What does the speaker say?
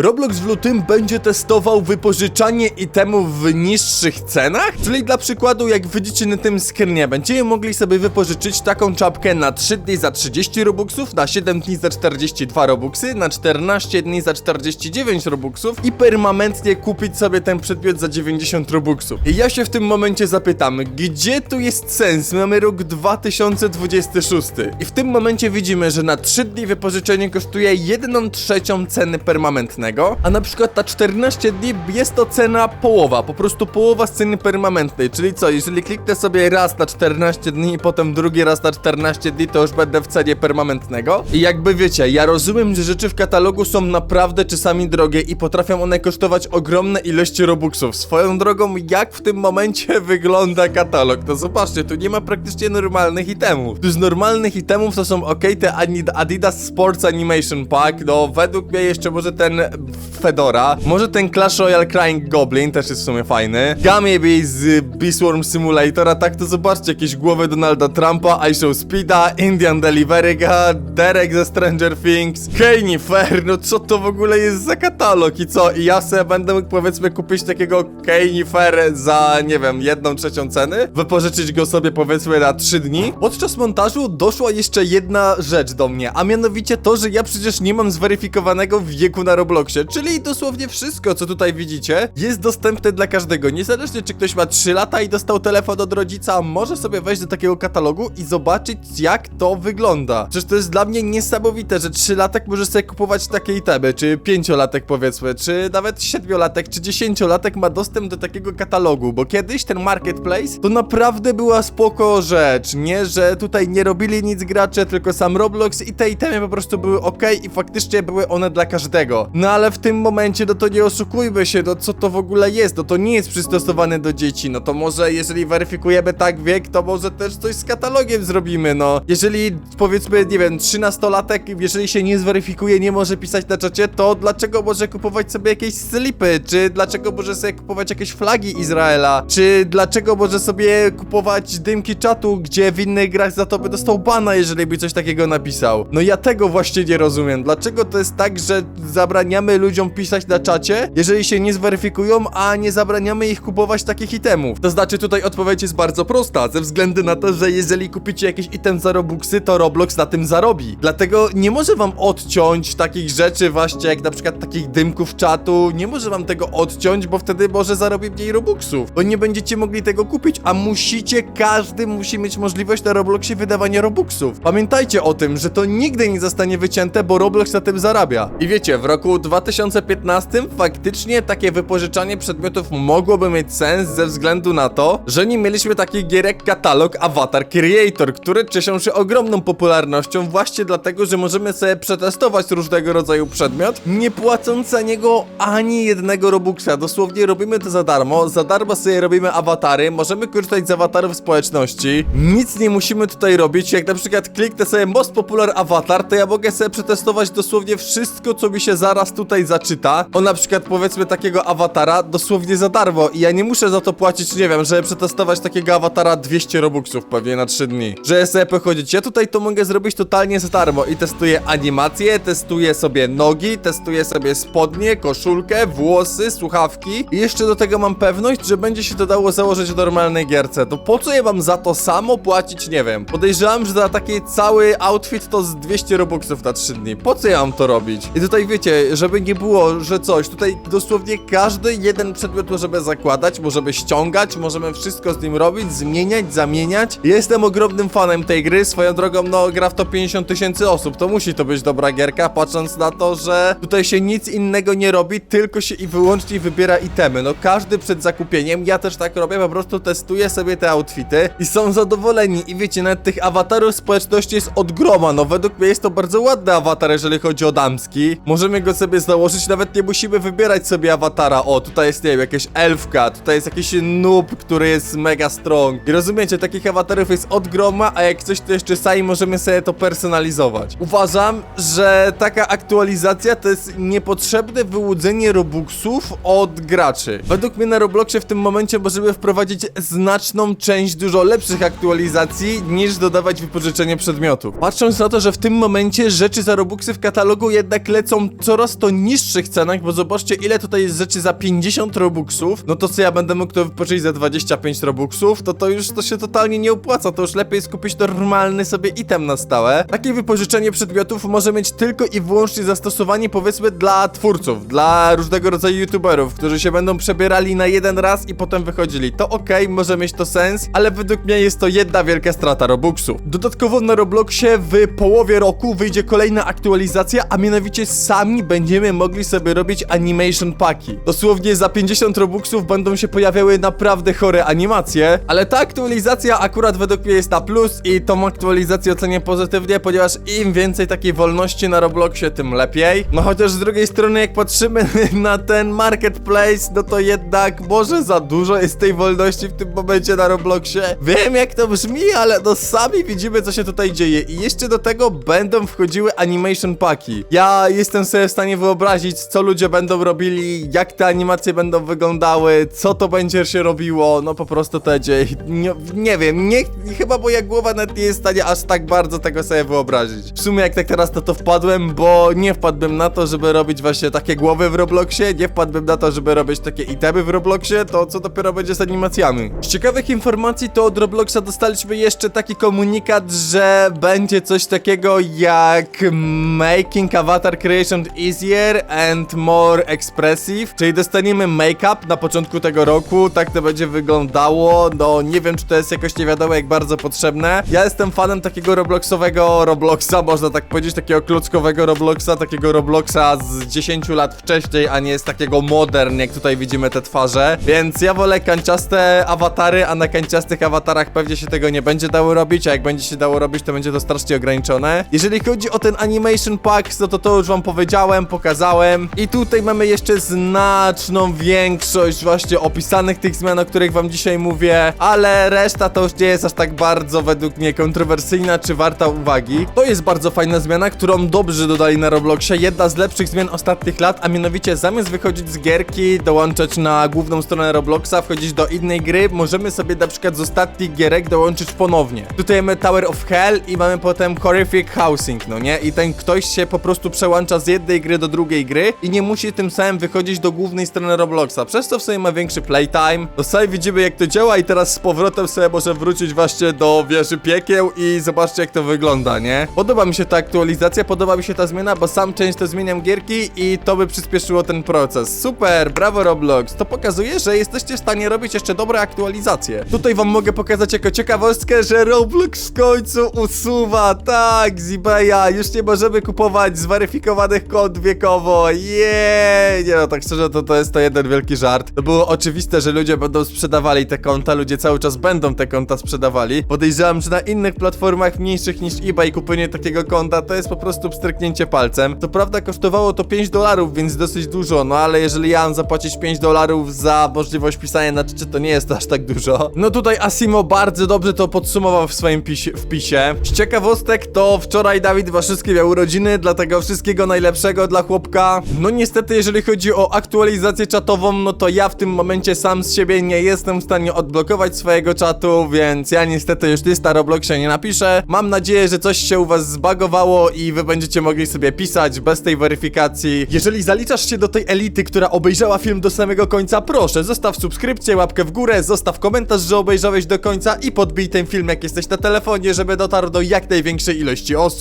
Roblox w lutym będzie testował wypożyczanie itemów w niższych cenach, czyli dla przykładu jak widzicie na tym screenie będziemy mogli sobie wypożyczyć taką czapkę na 3 dni za 30 robuxów, na 7 dni za 42 robuxy, na 14 dni za 49 robuxów i permanentnie kupić sobie ten przedmiot za 90 robuxów. I ja się w tym momencie zapytam, gdzie tu jest sens? Mamy rok 2026 i w tym momencie widzimy, że na 3 dni wypożyczenie kosztuje 1 trzecią ceny permanentnego, a na przykład na 14 dni jest to cena połowa, po prostu połowa z ceny permanentnej, czyli co, jeżeli kliknę sobie raz na 14 dni i potem drugi raz na 14 dni, to już będę w cenie permanentnego. I jakby wiecie, ja rozumiem, że rzeczy w katalogu są naprawdę czasami drogie i potrafią one kosztować ogromne ilości robuxów. Swoją drogą, jak w tym momencie wygląda katalog? To zobaczcie, tu nie ma praktycznie normalnych itemów. Tu z normalnych itemów to są ok, te Adidas Sports Animation Pack, no według mnie jeszcze może ten Fedora, może ten Clash Royale Crying Goblin też jest w sumie fajny. Gummy z Beastworm Simulator, a tak to zobaczcie, jakieś głowy Donalda Trumpa, iShow Speeda, Indian Delivery God, Derek ze Stranger Things, Fair, no co to w ogóle jest za katalog i co? I ja sobie będę mógł powiedzmy kupić takiego Fair za, nie wiem, jedną trzecią ceny, wypożyczyć go sobie powiedzmy na 3 dni. Podczas montażu doszła jeszcze jedna rzecz do mnie, a mianowicie to, że ja przecież nie mam zweryfikowanego wieku na Robloxie, czyli dosłownie wszystko, co tutaj widzicie, jest dostępne dla każdego. Niezależnie czy ktoś ma 3 lata i dostał telefon od rodzica, może sobie wejść do takiego katalogu i zobaczyć, jak to wygląda. Przecież to jest dla mnie niesamowite, że 3-latek może sobie kupować takie itemy, czy 5-latek powiedzmy, czy nawet 7-latek, czy 10-latek ma dostęp do takiego katalogu, bo kiedyś ten marketplace to naprawdę była spoko rzecz, nie? Że tutaj nie robili nic gracze, tylko sam Roblox i te itemy po prostu były ok i faktycznie były one dla każdego. No ale w tym momencie, no to nie oszukujmy się, no co to w ogóle jest, no to nie jest przystosowane do dzieci, no to może jeżeli weryfikujemy tak wiek, to może też coś z katalogiem zrobimy, no. Jeżeli powiedzmy, nie wiem, 13-latek, jeżeli się nie zweryfikuje, nie może pisać na czacie, to dlaczego może kupować sobie jakieś slipy, czy dlaczego może sobie kupować jakieś flagi Izraela, czy dlaczego może sobie kupować dymki czatu, gdzie w innych grach za to by dostał bana, jeżeli by coś takiego napisał. No ja tego właśnie nie rozumiem. Dlaczego to jest tak, że zabraniamy ludziom pisać na czacie, jeżeli się nie zweryfikują, a nie zabraniamy ich kupować takich itemów? To znaczy tutaj odpowiedź jest bardzo prosta, ze względu na to, że jeżeli kupicie jakiś item za Robuxy, to Roblox na tym zarobi. Dlatego nie może wam odciąć takich rzeczy właśnie, jak na przykład takich dymków czatu, nie może wam tego odciąć, bo wtedy może zarobi mniej Robuxów, bo nie będziecie mogli tego kupić, a musicie, każdy musi mieć możliwość na Robloxie wydawania Robuxów. Pamiętajcie o tym, że to nigdy nie zostanie wycięte, bo Roblox na tym zarabia. I wiecie, w roku 2015 faktycznie takie wypożyczanie przedmiotów mogłoby mieć sens ze względu na to, że nie mieliśmy takich gier jak katalog Avatar Creator, które cieszą się ogromną popularnością właśnie dlatego, że możemy sobie przetestować różnego rodzaju przedmiot, nie płacąc za niego ani jednego Robuxa. Dosłownie robimy to za darmo, za darmo sobie robimy awatary, możemy korzystać z awatarów społeczności, nic nie musimy tutaj robić, jak na przykład kliknę sobie most popular avatar, to ja mogę sobie przetestować dosłownie wszystko, co mi się zaraz tutaj zaczyta. O na przykład powiedzmy takiego awatara dosłownie za darmo i ja nie muszę za to płacić, nie wiem, żeby przetestować takiego awatara 200 robuxów pewnie na 3 dni. Że sobie pochodzić. Ja tutaj to mogę zrobić totalnie za darmo i testuję animacje, testuję sobie nogi, testuję sobie spodnie, koszulkę, włosy, słuchawki i jeszcze do tego mam pewność, że będzie się to dało założyć w normalnej gierce. To po co ja mam za to samo płacić, nie wiem. Podejrzewam, że za taki cały outfit to z 200 robuxów na 3 dni. Po co ja mam to robić? I tutaj wiecie, żeby nie było, że coś, tutaj dosłownie każdy jeden przedmiot możemy zakładać, możemy ściągać, możemy wszystko z nim robić, zmieniać, zamieniać. Jestem ogromnym fanem tej gry, swoją drogą, no gra w to 50 tysięcy osób, to musi to być dobra gierka, patrząc na to, że tutaj się nic innego nie robi, tylko się i wyłącznie wybiera itemy. No każdy przed zakupieniem, ja też tak robię, po prostu testuję sobie te outfity i są zadowoleni. I wiecie, nawet tych awatarów społeczności jest od groma, no według mnie jest to bardzo ładny awatar, jeżeli chodzi o damski. Możemy go sobie założyć, nawet nie musimy wybierać sobie awatara. O, tutaj jest, nie wiem, jakaś elfka, tutaj jest jakiś noob, który jest mega strong. I rozumiecie, takich awatarów jest od groma, a jak coś to jeszcze sami możemy sobie to personalizować. Uważam, że taka aktualizacja to jest niepotrzebne wyłudzenie robuxów od graczy. Według mnie na Robloxie w tym momencie możemy wprowadzić znaczną część dużo lepszych aktualizacji niż dodawać wypożyczenie przedmiotów. Patrząc na to, że w tym momencie rzeczy za robuxy w katalogu jednak lecą coraz to niższych cenach, bo zobaczcie ile tutaj jest rzeczy za 50 robuxów, no to co ja będę mógł to wypożyczyć za 25 robuxów, to to już to się totalnie nie opłaca, to już lepiej skupić normalny sobie item na stałe. Takie wypożyczenie przedmiotów może mieć tylko i wyłącznie zastosowanie powiedzmy dla twórców, dla różnego rodzaju youtuberów, którzy się będą przebierali na jeden raz i potem wychodzili. To okej, może mieć to sens, ale według mnie jest to jedna wielka strata robuxów. Dodatkowo na Robloxie w połowie roku wyjdzie kolejna aktualizacja, a mianowicie sami będziemy mogli sobie robić animation paki. Dosłownie za 50 robuxów będą się pojawiały naprawdę chore animacje, ale ta aktualizacja akurat według mnie jest na plus i tą aktualizację ocenię pozytywnie, ponieważ im więcej takiej wolności na Robloxie, tym lepiej. No chociaż z drugiej strony, jak patrzymy na ten marketplace, no to jednak może za dużo jest tej wolności w tym momencie na Robloxie. Wiem jak to brzmi, ale no sami widzimy co się tutaj dzieje i jeszcze do tego będą wchodziły animation paki. Ja jestem sobie w stanie wyobrazić, co ludzie będą robili, jak te animacje będą wyglądały, co to będzie się robiło, no po prostu to dzieje. Nie, nie wiem, nie, chyba moja głowa nawet nie jest w stanie aż tak bardzo tego sobie wyobrazić. W sumie jak tak teraz na to wpadłem, bo nie wpadłbym na to, żeby robić właśnie takie głowy w Robloxie, nie wpadłbym na to, żeby robić takie itemy w Robloxie, to co dopiero będzie z animacjami. Z ciekawych informacji to od Robloxa dostaliśmy jeszcze taki komunikat, że będzie coś takiego jak Making Avatar Creation And More Expressive, czyli dostaniemy make-up na początku tego roku, tak to będzie wyglądało, no nie wiem czy to jest jakoś nie wiadomo jak bardzo potrzebne. Ja jestem fanem takiego Robloxowego Robloxa, można tak powiedzieć, takiego klockowego Robloxa, takiego Robloxa z 10 lat wcześniej, a nie z takiego modern, jak tutaj widzimy te twarze, więc ja wolę kanciaste awatary, a na kanciastych awatarach pewnie się tego nie będzie dało robić, a jak będzie się dało robić, to będzie to strasznie ograniczone. Jeżeli chodzi o ten Animation Pack, no to to już wam powiedziałem, pokazałem i tutaj mamy jeszcze znaczną większość właśnie opisanych tych zmian, o których wam dzisiaj mówię, ale reszta to już nie jest aż tak bardzo według mnie kontrowersyjna czy warta uwagi. To jest bardzo fajna zmiana, którą dobrze dodali na Robloxie, jedna z lepszych zmian ostatnich lat, a mianowicie zamiast wychodzić z gierki, dołączać na główną stronę Robloxa, wchodzić do innej gry, możemy sobie na przykład z ostatnich gierek dołączyć ponownie. Tutaj mamy Tower of Hell i mamy potem Horrific Housing, no nie? I ten ktoś się po prostu przełącza z jednej gry do drugiej gry i nie musi tym samym wychodzić do głównej strony Robloxa, przez co w sobie ma większy playtime. No sobie widzimy jak to działa i teraz z powrotem sobie może wrócić właśnie do wieży piekieł i zobaczcie jak to wygląda, nie? Podoba mi się ta aktualizacja, podoba mi się ta zmiana, bo sam często zmieniam gierki i to by przyspieszyło ten proces. Super, brawo Roblox. To pokazuje, że jesteście w stanie robić jeszcze dobre aktualizacje. Tutaj wam mogę pokazać jako ciekawostkę, że Roblox w końcu usuwa, tak, z eBaya. Już nie możemy kupować zweryfikowanych kont wiekowo. Nie no, tak szczerze, to, to jest to jeden wielki żart. To było oczywiste, że ludzie będą sprzedawali te konta, ludzie cały czas będą te konta sprzedawali. Podejrzewam, że na innych platformach mniejszych niż eBay kupienie takiego konta to jest po prostu pstryknięcie palcem. To prawda kosztowało to 5 dolarów, więc dosyć dużo, no ale jeżeli ja mam zapłacić 5 dolarów za możliwość pisania na czcie, to nie jest aż tak dużo. No tutaj Asimo bardzo dobrze to podsumował w swoim pisie, wpisie. Z ciekawostek to wczoraj Dawid Waszycki miał urodziny, dlatego wszystkiego najlepszego dla chłopka. No niestety, jeżeli chodzi o aktualizację czatową, no to ja w tym momencie sam z siebie nie jestem w stanie odblokować swojego czatu, więc ja niestety już lista Robloxie nie napiszę. Mam nadzieję, że coś się u was zbagowało i wy będziecie mogli sobie pisać bez tej weryfikacji. Jeżeli zaliczasz się do tej elity, która obejrzała film do samego końca, proszę, zostaw subskrypcję, łapkę w górę, zostaw komentarz, że obejrzałeś do końca i podbij ten film, jak jesteś na telefonie, żeby dotarł do jak największej ilości osób.